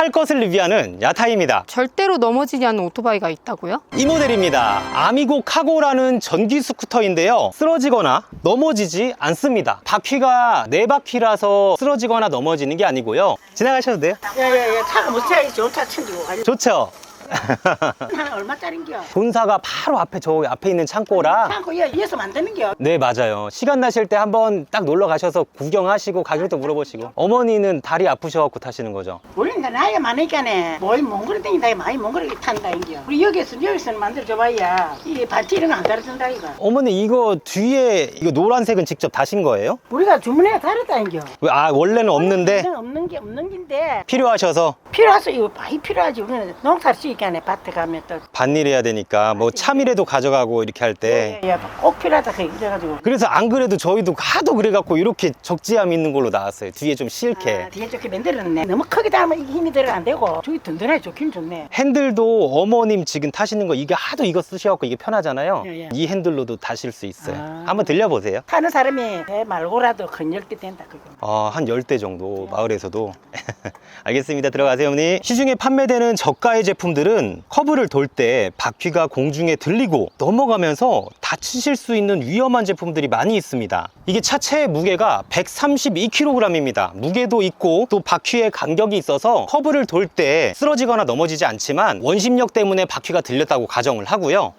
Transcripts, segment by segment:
탈 것을 리뷰하는 야타입니다. 절대로 넘어지지 않는 오토바이가 있다고요? 이 모델입니다. 아미고 카고라는 전기 스쿠터인데요. 쓰러지거나 넘어지지 않습니다. 바퀴가 네 바퀴라서 쓰러지거나 넘어지는 게 아니고요. 지나가셔도 돼요. 야야야 차가 못 차야지 좋은 차 챙기고 가지 좋죠? 얼마짜린겨? 본사가 바로 앞에 저 앞에 있는 창고라. 창고. 야 위에서 만드는겨? 네 맞아요. 시간 나실 때 한번 딱 놀러 가셔서 구경하시고 가격도 물어보시고. 어머니는 다리 아프셔갖고 타시는 거죠? 우리는 나이가 많으니까네. 뭐이 몽골이 댕긴다 많이 몽골이 탄다 인겨. 우리 여기서 여기서는 만들어줘봐야 이 바티 이런 거 안 가르친다 이거. 어머니 이거 뒤에 이거 노란색은 직접 다신 거예요? 우리가 주문해 다르다 인겨. 왜, 아 원래는 없는데? 없는 게 없는 긴데. 필요하셔서? 필요해서 이거 많이 필요하지. 우리는 농사를 지 니까네 밭에 가면 또. 반일 해야 되니까 뭐 참이라도 가져가고 이렇게 할 때. 야, 꼭 필요하다 그래가지고. 그래서 안 그래도 저희도 하도 그래갖고 이렇게 적지함 있는 걸로 나왔어요. 뒤에 좀 실게. 아, 뒤에 좋게 만들었네. 너무 크게 이게 힘이 들어 안 되고. 저기 든든하게 좋긴 좋네. 핸들도 어머님 지금 타시는 거 이게 하도 이거 쓰셔갖고 이게 편하잖아요. 예, 예. 이 핸들로도 타실 수 있어요. 아. 한번 들려보세요. 타는 사람이 배 말고라도 건열게 된다 그거. 아, 한 10대 정도 마을에서도. 알겠습니다. 들어가세요 어머니. 시중에 판매되는 저가의 제품들은 커브를 돌 때 바퀴가 공중에 들리고 넘어가면서 다치실 수 있는 위험한 제품들이 많이 있습니다. 이게 차체의 무게가 132kg입니다. 무게도 있고 또 바퀴의 간격이 있어서 커브를 돌 때 쓰러지거나 넘어지지 않지만 원심력 때문에 바퀴가 들렸다고 가정을 하고요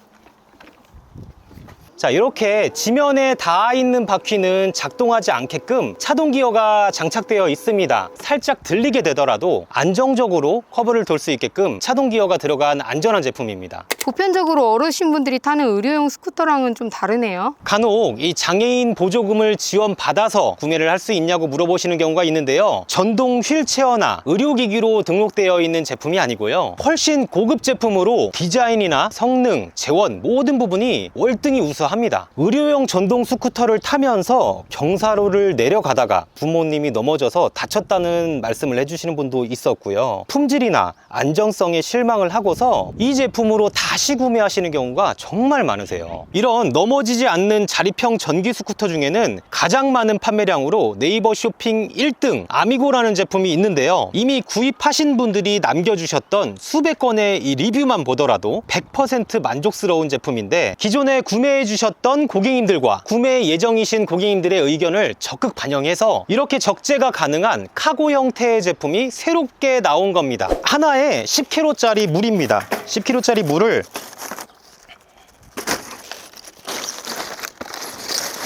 자 이렇게 지면에 닿아 있는 바퀴는 작동하지 않게끔 차동 기어가 장착되어 있습니다. 살짝 들리게 되더라도 안정적으로 커브를 돌 수 있게끔 차동 기어가 들어간 안전한 제품입니다. 보편적으로 어르신분들이 타는 의료용 스쿠터랑은 좀 다르네요. 간혹 이 장애인 보조금을 지원받아서 구매를 할 수 있냐고 물어보시는 경우가 있는데요. 전동 휠체어나 의료기기로 등록되어 있는 제품이 아니고요. 훨씬 고급 제품으로 디자인이나 성능, 재원 모든 부분이 월등히 우수합니다 의료용 전동 스쿠터를 타면서 경사로를 내려가다가 부모님이 넘어져서 다쳤다는 말씀을 해주시는 분도 있었고요. 품질이나 안정성에 실망을 하고서 이 제품으로 다시 구매하시는 경우가 정말 많으세요. 이런 넘어지지 않는 자립형 전기 스쿠터 중에는 가장 많은 판매량으로 네이버 쇼핑 1등 아미고라는 제품이 있는데요. 이미 구입하신 분들이 남겨주셨던 수백 건의 이 리뷰만 보더라도 100% 만족스러운 제품인데 기존에 구매해 주 셨던 고객님들과 구매 예정이신 고객님들의 의견을 적극 반영해서 이렇게 적재가 가능한 카고 형태의 제품이 새롭게 나온 겁니다. 하나에 10kg짜리 물입니다. 10kg짜리 물을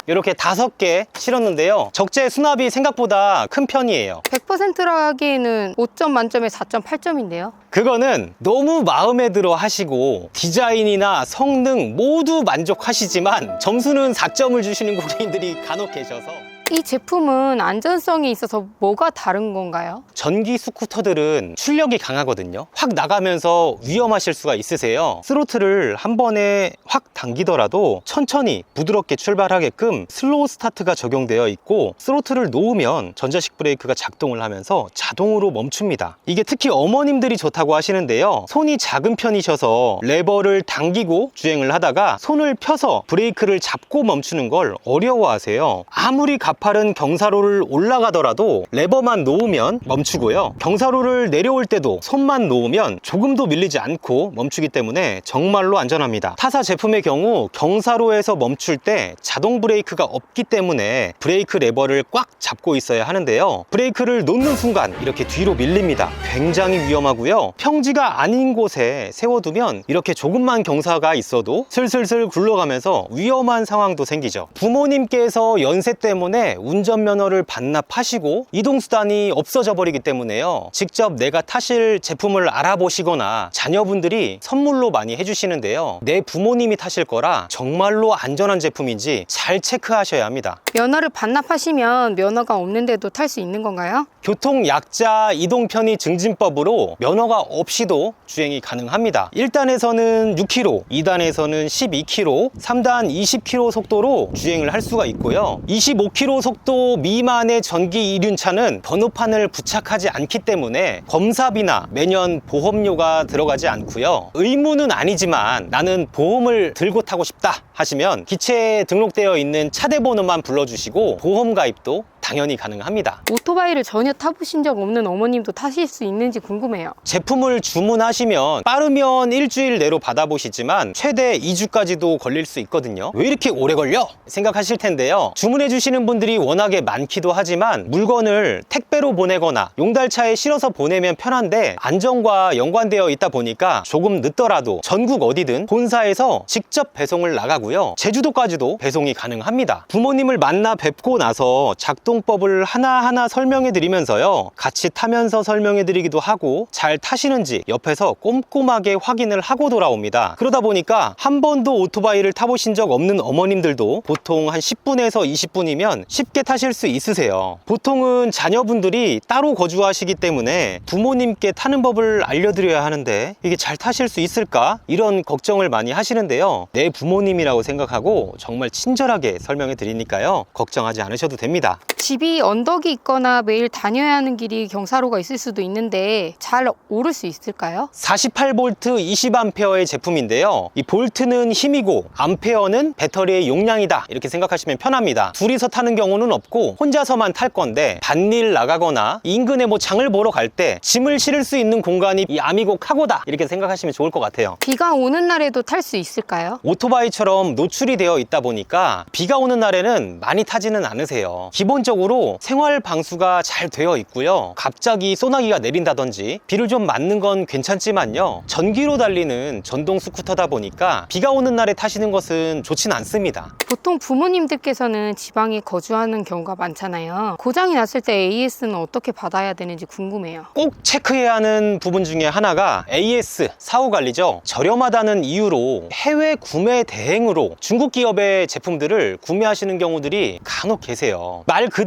이렇게 다섯 개 실었는데요. 적재 수납이 생각보다 큰 편이에요. 100%라 하기에는 5점 만점에 4.8점인데요. 그거는 너무 마음에 들어 하시고 디자인이나 성능 모두 만족하시지만 점수는 4점을 주시는 고객님들이 간혹 계셔서 이 제품은 안전성이 있어서 뭐가 다른 건가요? 전기 스쿠터들은 출력이 강하거든요. 확 나가면서 위험하실 수가 있으세요. 스로틀을 한 번에 확 당기더라도 천천히 부드럽게 출발하게끔 슬로우 스타트가 적용되어 있고 스로틀을 놓으면 전자식 브레이크가 작동을 하면서 자동으로 멈춥니다. 이게 특히 어머님들이 좋다고 하시는데요. 손이 작은 편이셔서 레버를 당기고 주행을 하다가 손을 펴서 브레이크를 잡고 멈추는 걸 어려워하세요. 아무리 가 파른 경사로를 올라가더라도 레버만 놓으면 멈추고요. 경사로를 내려올 때도 손만 놓으면 조금도 밀리지 않고 멈추기 때문에 정말로 안전합니다. 타사 제품의 경우 경사로에서 멈출 때 자동 브레이크가 없기 때문에 브레이크 레버를 꽉 잡고 있어야 하는데요. 브레이크를 놓는 순간 이렇게 뒤로 밀립니다. 굉장히 위험하고요. 평지가 아닌 곳에 세워두면 이렇게 조금만 경사가 있어도 슬슬슬 굴러가면서 위험한 상황도 생기죠. 부모님께서 연세 때문에 운전면허를 반납하시고 이동수단이 없어져 버리기 때문에요. 직접 내가 타실 제품을 알아보시거나 자녀분들이 선물로 많이 해주시는데요. 내 부모님이 타실 거라 정말로 안전한 제품인지 잘 체크하셔야 합니다. 면허를 반납하시면 면허가 없는데도 탈 수 있는 건가요? 교통약자 이동편의 증진법으로 면허가 없이도 주행이 가능합니다. 1단에서는 6km, 2단에서는 12km, 3단 20km 속도로 주행을 할 수가 있고요. 25km 속도 미만의 전기 이륜차는 번호판을 부착하지 않기 때문에 검사비나 매년 보험료가 들어가지 않고요. 의무는 아니지만 나는 보험을 들고 타고 싶다 하시면 기체에 등록되어 있는 차대 번호만 불러주시고 보험 가입도 당연히 가능합니다. 오토바이를 전혀 타보신 적 없는 어머님도 타실 수 있는지 궁금해요. 제품을 주문하시면 빠르면 일주일 내로 받아보시지만 최대 2주까지도 걸릴 수 있거든요. 왜 이렇게 오래 걸려? 생각하실 텐데요. 주문해 주시는 분들이 워낙에 많기도 하지만 물건을 택배로 보내거나 용달차에 실어서 보내면 편한데 안전과 연관되어 있다 보니까 조금 늦더라도 전국 어디든 본사에서 직접 배송을 나가고요. 제주도까지도 배송이 가능합니다. 부모님을 만나 뵙고 나서 작 동법을 하나하나 설명해 드리면서요. 같이 타면서 설명해 드리기도 하고 잘 타시는지 옆에서 꼼꼼하게 확인을 하고 돌아옵니다. 그러다 보니까 한 번도 오토바이를 타보신 적 없는 어머님들도 보통 한 10분에서 20분이면 쉽게 타실 수 있으세요. 보통은 자녀분들이 따로 거주하시기 때문에 부모님께 타는 법을 알려드려야 하는데 이게 잘 타실 수 있을까? 이런 걱정을 많이 하시는데요. 내 부모님이라고 생각하고 정말 친절하게 설명해 드리니까요. 걱정하지 않으셔도 됩니다. 집이 언덕이 있거나 매일 다녀야 하는 길이 경사로가 있을 수도 있는데 잘 오를 수 있을까요? 48V 20A의 제품인데요. 이 볼트는 힘이고 암페어는 배터리의 용량이다. 이렇게 생각하시면 편합니다. 둘이서 타는 경우는 없고 혼자서만 탈 건데 반일 나가거나 인근에 뭐 장을 보러 갈 때 짐을 실을 수 있는 공간이 이 아미고 카고다. 이렇게 생각하시면 좋을 것 같아요. 비가 오는 날에도 탈 수 있을까요? 오토바이처럼 노출이 되어 있다 보니까 비가 오는 날에는 많이 타지는 않으세요. 기본적으로 생활 방수가 잘 되어 있고요. 갑자기 소나기가 내린다든지 비를 좀 맞는 건 괜찮지만요. 전기로 달리는 전동 스쿠터다 보니까 비가 오는 날에 타시는 것은 좋진 않습니다. 보통 부모님들께서는 지방에 거주하는 경우가 많잖아요. 고장이 났을 때 AS는 어떻게 받아야 되는지 궁금해요. 꼭 체크해야 하는 부분 중에 하나가 AS 사후 관리죠. 저렴하다는 이유로 해외 구매 대행으로 중국 기업의 제품들을 구매하시는 경우들이 간혹 계세요. 말 그대로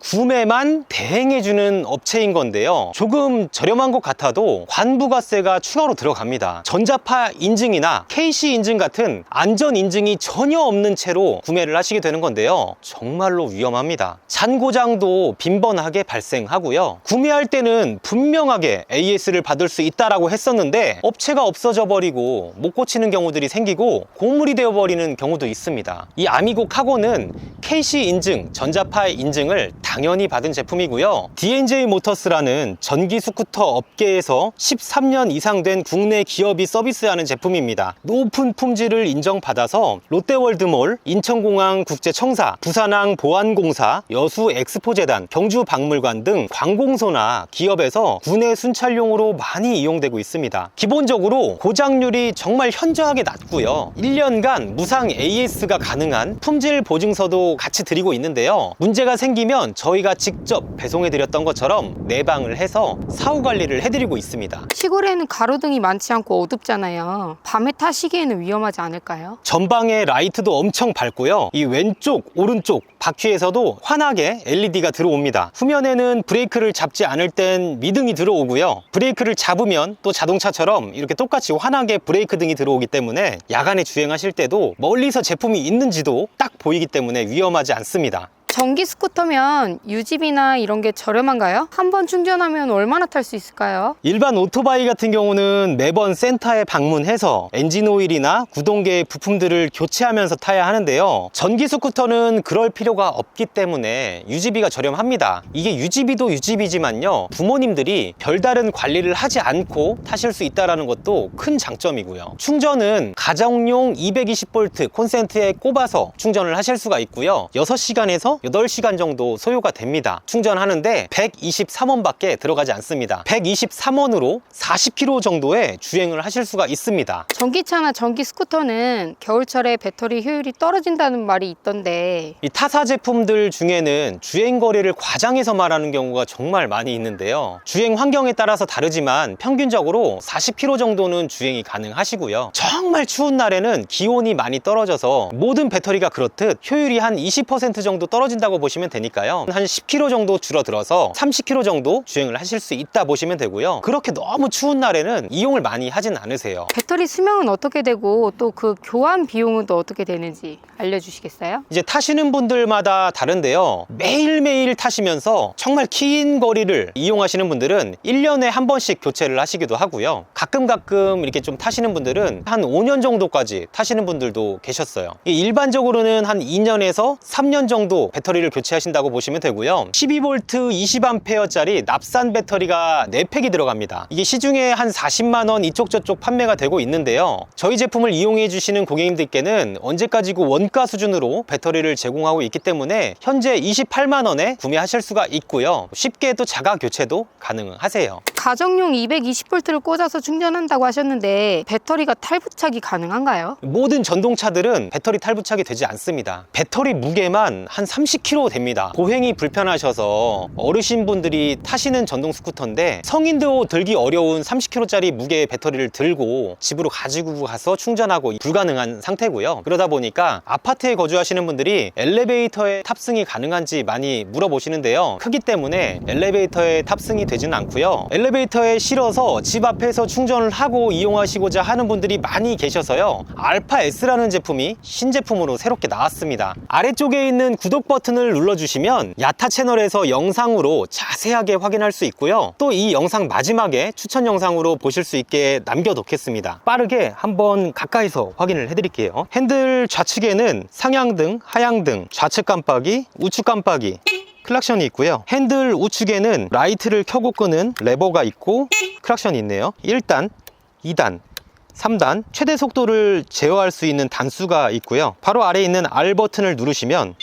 구매만 대행해주는 업체인 건데요. 조금 저렴한 것 같아도 관부가세가 추가로 들어갑니다. 전자파 인증이나 KC 인증 같은 안전 인증이 전혀 없는 채로 구매를 하시게 되는 건데요. 정말로 위험합니다. 잔고장도 빈번하게 발생하고요. 구매할 때는 분명하게 AS를 받을 수 있다라고 했었는데 업체가 없어져 버리고 못 고치는 경우들이 생기고 고물이 되어 버리는 경우도 있습니다. 이 아미고 카고는 KC 인증, 전자파 인증 을 당연히 받은 제품이고요. D&J 모터스라는 전기 스쿠터 업계에서 13년 이상 된 국내 기업이 서비스하는 제품입니다. 높은 품질을 인정받아서 롯데월드몰, 인천공항 국제청사, 부산항 보안공사, 여수 엑스포재단, 경주박물관 등 관공서나 기업에서 국내 순찰용으로 많이 이용되고 있습니다. 기본적으로 고장률이 정말 현저하게 낮고요. 1년간 무상 AS가 가능한 품질 보증서도 같이 드리고 있는데요. 문제가 생기면 저희가 직접 배송해 드렸던 것처럼 내방을 해서 사후 관리를 해드리고 있습니다. 시골에는 가로등이 많지 않고 어둡잖아요. 밤에 타시기에는 위험하지 않을까요? 전방에 라이트도 엄청 밝고요. 이 왼쪽, 오른쪽 바퀴에서도 환하게 LED가 들어옵니다. 후면에는 브레이크를 잡지 않을 땐 미등이 들어오고요. 브레이크를 잡으면 또 자동차처럼 이렇게 똑같이 환하게 브레이크 등이 들어오기 때문에 야간에 주행하실 때도 멀리서 제품이 있는지도 딱 보이기 때문에 위험하지 않습니다. 전기 스쿠터면 유지비나 이런 게 저렴한가요? 한 번 충전하면 얼마나 탈 수 있을까요? 일반 오토바이 같은 경우는 매번 센터에 방문해서 엔진 오일이나 구동계 부품들을 교체하면서 타야 하는데요. 전기 스쿠터는 그럴 필요가 없기 때문에 유지비가 저렴합니다. 이게 유지비도 유지비지만요. 부모님들이 별다른 관리를 하지 않고 타실 수 있다는 것도 큰 장점이고요. 충전은 가정용 220V 콘센트에 꼽아서 충전을 하실 수가 있고요. 6시간에서 8시간 정도 소요가 됩니다. 충전하는데 123원밖에 들어가지 않습니다. 123원으로 40km 정도의 주행을 하실 수가 있습니다. 전기차나 전기 스쿠터는 겨울철에 배터리 효율이 떨어진다는 말이 있던데 이 타사 제품들 중에는 주행 거리를 과장해서 말하는 경우가 정말 많이 있는데요. 주행 환경에 따라서 다르지만 평균적으로 40km 정도는 주행이 가능하시고요. 정말 추운 날에는 기온이 많이 떨어져서 모든 배터리가 그렇듯 효율이 한 20% 정도 떨어 진다고 보시면 되니까요. 한 10km 정도 줄어들어서 30km 정도 주행을 하실 수 있다 보시면 되고요. 그렇게 너무 추운 날에는 이용을 많이 하진 않으세요. 배터리 수명은 어떻게 되고 또 그 교환 비용은 또 어떻게 되는지 알려주시겠어요? 이제 타시는 분들마다 다른데요. 매일매일 타시면서 정말 긴 거리를 이용하시는 분들은 1년에 한 번씩 교체를 하시기도 하고요. 가끔 가끔 이렇게 좀 타시는 분들은 한 5년 정도까지 타시는 분들도 계셨어요. 이 일반적으로는 한 2년에서 3년 정도 배터리를 교체하신다고 보시면 되고요. 12V 20A짜리 납산 배터리가 4팩이 들어갑니다. 이게 시중에 한 40만 원 이쪽 저쪽 판매가 되고 있는데요. 저희 제품을 이용해 주시는 고객님들께는 언제까지고 원가 수준으로 배터리를 제공하고 있기 때문에 현재 28만 원에 구매하실 수가 있고요. 쉽게 또 자가 교체도 가능하세요. 가정용 220V를 꽂아서 충전한다고 하셨는데 배터리가 탈부착이 가능한가요? 모든 전동차들은 배터리 탈부착이 되지 않습니다. 배터리 무게만 한 30kg 됩니다. 보행이 불편하셔서 어르신분들이 타시는 전동 스쿠터인데 성인도 들기 어려운 30kg짜리 무게의 배터리를 들고 집으로 가지고 가서 충전하고 불가능한 상태고요. 그러다 보니까 아파트에 거주하시는 분들이 엘리베이터에 탑승이 가능한지 많이 물어보시는데요. 크기 때문에 엘리베이터에 탑승이 되지는 않고요. 엘리베이터에 실어서 집 앞에서 충전을 하고 이용하시고자 하는 분들이 많이 계셔서요. 알파 S라는 제품이 신제품으로 새롭게 나왔습니다. 아래쪽에 있는 구독 버튼 을 눌러주시면 야타 채널에서 영상으로 자세하게 확인할 수 있고요. 또 이 영상 마지막에 추천 영상으로 보실 수 있게 남겨놓겠습니다. 빠르게 한번 가까이서 확인을 해드릴게요. 핸들 좌측에는 상향등, 하향등, 좌측 깜빡이, 우측 깜빡이, 클락션이 있고요. 핸들 우측에는 라이트를 켜고 끄는 레버가 있고 클락션이 있네요. 1단, 2단, 3단 최대 속도를 제어할 수 있는 단수가 있고요. 바로 아래에 있는 R 버튼을 누르시면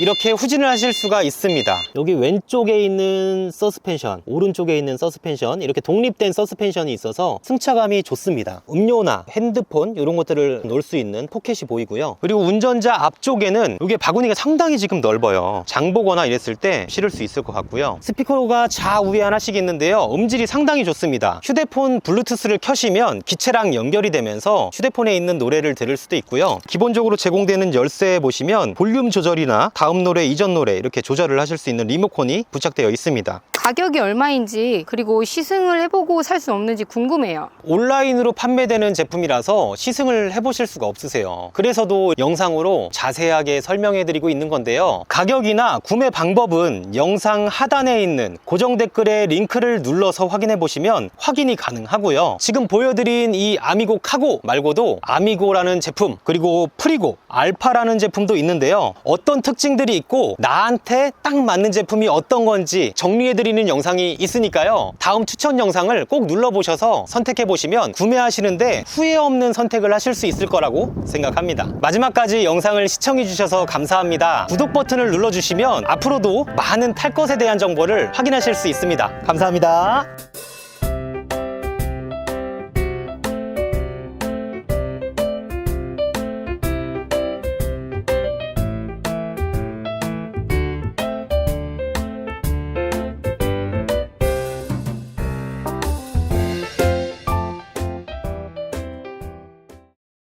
이렇게 후진을 하실 수가 있습니다. 여기 왼쪽에 있는 서스펜션, 오른쪽에 있는 서스펜션, 이렇게 독립된 서스펜션이 있어서 승차감이 좋습니다. 음료나 핸드폰 이런 것들을 놓을 수 있는 포켓이 보이고요. 그리고 운전자 앞쪽에는 이게 바구니가 상당히 지금 넓어요. 장 보거나 이랬을 때 실을 수 있을 것 같고요. 스피커가 좌우에 하나씩 있는데요. 음질이 상당히 좋습니다. 휴대폰 블루투스를 켜시면 기체랑 연결이 되면서 휴대폰에 있는 노래를 들을 수도 있고요. 기본적으로 제공되는 열쇠에 보시면 볼륨 조절이나 다음 노래, 이전 노래 이렇게 조절을 하실 수 있는 리모컨이 부착되어 있습니다. 가격이 얼마인지 그리고 시승을 해보고 살 수 없는지 궁금해요. 온라인으로 판매되는 제품이라서 시승을 해보실 수가 없으세요. 그래서도 영상으로 자세하게 설명해 드리고 있는 건데요. 가격이나 구매 방법은 영상 하단에 있는 고정 댓글에 링크를 눌러서 확인해 보시면 확인이 가능하고요. 지금 보여드린 이 아미고 카고 말고도 아미고라는 제품 그리고 프리고 알파라는 제품도 있는데요. 어떤 특징 들이 있고 나한테 딱 맞는 제품이 어떤 건지 정리해 드리는 영상이 있으니까요. 다음 추천 영상을 꼭 눌러보셔서 선택해 보시면 구매하시는데 후회 없는 선택을 하실 수 있을 거라고 생각합니다. 마지막까지 영상을 시청해 주셔서 감사합니다. 구독 버튼을 눌러주시면 앞으로도 많은 탈 것에 대한 정보를 확인하실 수 있습니다. 감사합니다.